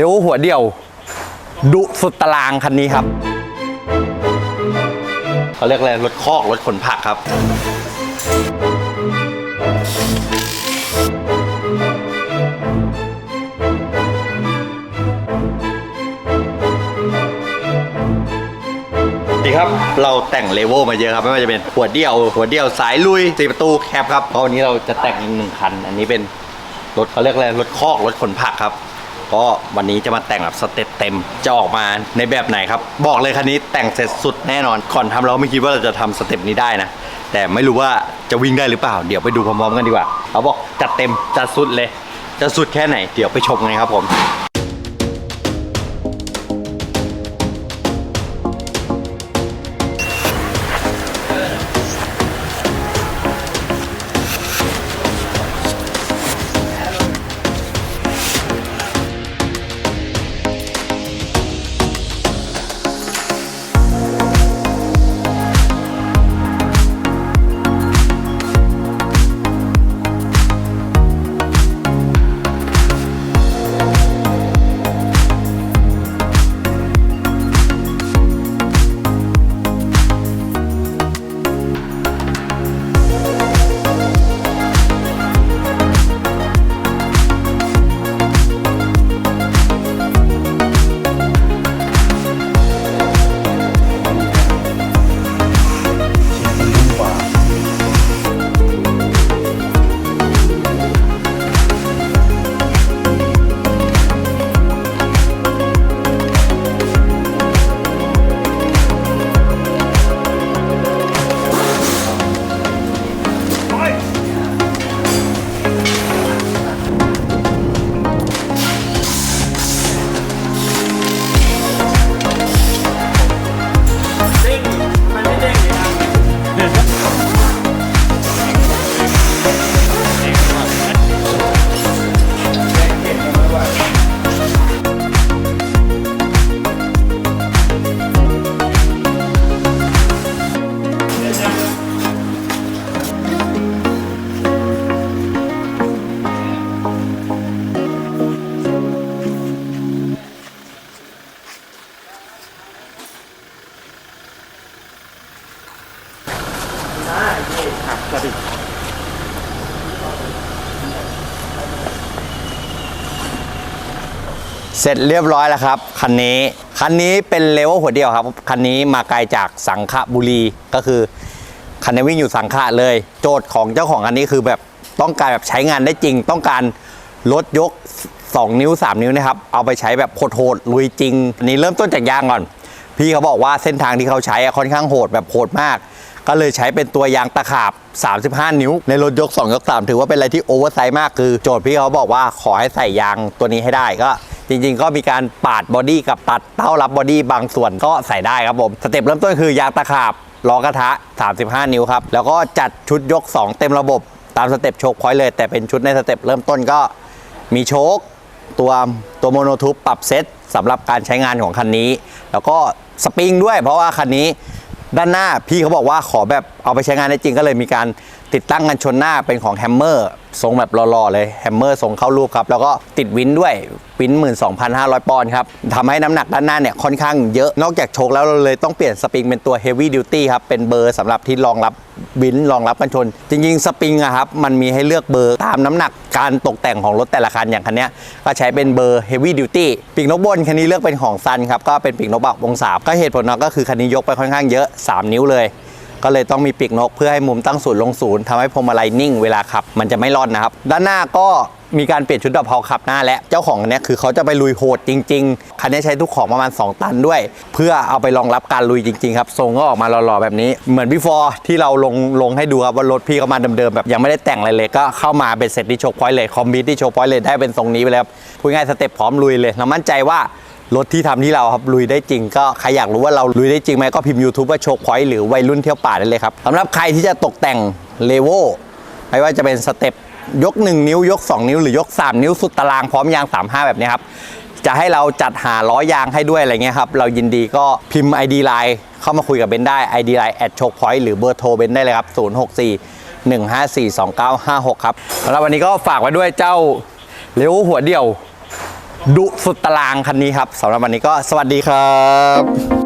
เลี้ยวหัวเดี่ยว ดุสุดตารางคันนี้ครับเขาเรียกอะไรรถคอกรถขนผักครับ ดีครับ เราแต่งเลเวลมาเยอะครับ ไม่ว่าจะเป็นหัวเดี่ยว หัวเดี่ยวสายลุยสี่ประตูแคบครับเพราะวันนี้เราจะแต่งอีกหนึ่งคัน อันนี้เป็นรถเขาเรียกอะไรรถคอกรถขนผักครับ ก็วันนี้จะมาแต่งแบบสเต็ปเต็มจะออกมาในแบบไหนครับ บอกเลยคันนี้แต่งเสร็จสุดแน่นอนก่อนทำเราไม่คิดว่าเราจะทำสเต็ปนี้ได้นะ แต่ไม่รู้ว่าจะวิ่งได้หรือเปล่า เดี๋ยวไปดูพร้อมๆกันดีกว่าเขาบอกจัดเต็มจัดสุดเลยจะสุดแค่ไหนเดี๋ยวไปชมกันครับผม เสร็จเรียบร้อยแล้วครับคันนี้คันนี้เป็นเลเวลหัวเดียวครับคันนี้มาไกลจากสังขบุรีก็คือคันนี้วิ่งอยู่สังขะเลย โจทย์ของเจ้าของคันนี้คือแบบต้องการแบบใช้งานได้จริง ต้องการรถยก 2 นิ้ว 3 นิ้วนะครับเอาไปใช้แบบโหดๆลุยจริงอันนี้เริ่มต้นจากยางก่อน พี่เขาบอกว่าเส้นทางที่เขาใช้ค่อนข้างโหดแบบโหดมาก ก็เลยใช้เป็นตัวยางตะขาบ 35 นิ้ว ในรถยก2ยก3ถือว่าเป็นอะไรที่โอเวอร์ไซส์มากคือ โจทย์พี่เขาบอกว่าขอให้ใส่ยางตัวนี้ให้ได้ก็ จริงๆ ก็มีการปาดบอดี้กับตัดเต้ารับบอดี้บางส่วนก็ใส่ได้ครับผม สเต็ปเริ่มต้นคือยางตะขาบล้อกระทะ 35 นิ้วครับ แล้วก็จัดชุดยก 2 เต็มระบบตามสเต็ปโชคพอยต์เลย แต่เป็นชุดในสเต็ปเริ่มต้นก็มีโชคตัวตัวโมโนทูปปรับเซตสำหรับการใช้งานของคันนี้ แล้วก็สปริงด้วยเพราะว่าคันนี้ด้านหน้าพี่เขาบอกว่าขอแบบเอาไปใช้งานได้จริงก็เลยมีการ ติดตั้งกันชนหน้าเป็นของแฮมเมอร์ทรงแบบหล่อๆเลยแฮมเมอร์ทรงเข้ารูปครับ แล้วก็ติดวินด้วยวิน 12,500 ปอนด์ครับทำให้น้ำหนักด้านหน้าเนี่ยค่อนข้างเยอะนอกจากโชคแล้วเราเลยต้องเปลี่ยนสปริงเป็นตัว Heavy Duty ครับ เป็นเบอร์สำหรับที่รองรับวินรองรับกันชน จริงๆ สปริงอะครับ มันมีให้เลือกเบอร์ตามน้ำหนักการตกแต่งของรถแต่ละคันอย่างคันนี้ก็ใช้เป็นเบอร์ Heavy Duty ปีกนกบนคันนี้เลือกเป็นของซันครับก็เป็นปีกนกบักวงสามก็เหตุผลเนาะก็คือคันนี้ยกไปค่อนข้างเยอะ 3 นิ้วเลย ก็เลยต้องมีปีกนกเพื่อให้มุมตั้งศูนย์ลงศูนย์ทำให้พวงมาลัยนิ่งเวลาขับ มันจะไม่ร่อนนะครับ ด้านหน้าก็มีการเปลี่ยนชุดดับเพลาขับหน้าและเจ้าของคันเนี้ยคือเขาจะไปลุยโหดจริง ๆ คันนี้ใช้ทุกของประมาณ 2 ตันด้วย เพื่อเอาไปรองรับการลุยจริง ๆ ครับ ทรงก็ออกมาหล่อๆแบบนี้ เหมือนพี่ฟอร์ที่เราลงลงให้ดูครับว่ารถพี่เขามาเดิมๆแบบยังไม่ได้แต่งอะไรเลย ก็เข้ามาเป็นเสร็จที่โชคพอยต์เลย คอมบิทที่โชคพอยต์เลยได้เป็นทรงนี้ไปแล้วพูดง่ายสเต็ปพร้อมลุยเลยเรามั่นใจว่า รถที่ทำที่เราครับลุยได้จริง ก็ใครอยากรู้ว่าเราลุยได้จริงไหมก็พิมพ์ YouTube ว่าโชคพอยต์หรือวัยรุ่นเที่ยวป่าได้เลยครับสำหรับใครที่จะตกแต่งเลโวไม่ว่าจะเป็นสเต็ปยก 1 นิ้วยก 2 นิ้วหรือยก 3 นิ้วสุดตารางพร้อมยาง 35 แบบนี้ครับ จะให้เราจัดหาล้อยางให้ด้วยอะไรเงี้ยครับ เรายินดีก็พิมพ์ ID Line เข้ามาคุยกับเบนได้ ID Line แอดโชคพอยต์หรือเบอร์โทรเบนได้เลยครับ 064 154 2956 ครับสำหรับวันนี้ก็ฝากไว้ด้วยเจ้าเลวหัวเดี่ยว ดุสุดตารางคันนี้ครับสำหรับวันนี้ก็สวัสดีครับ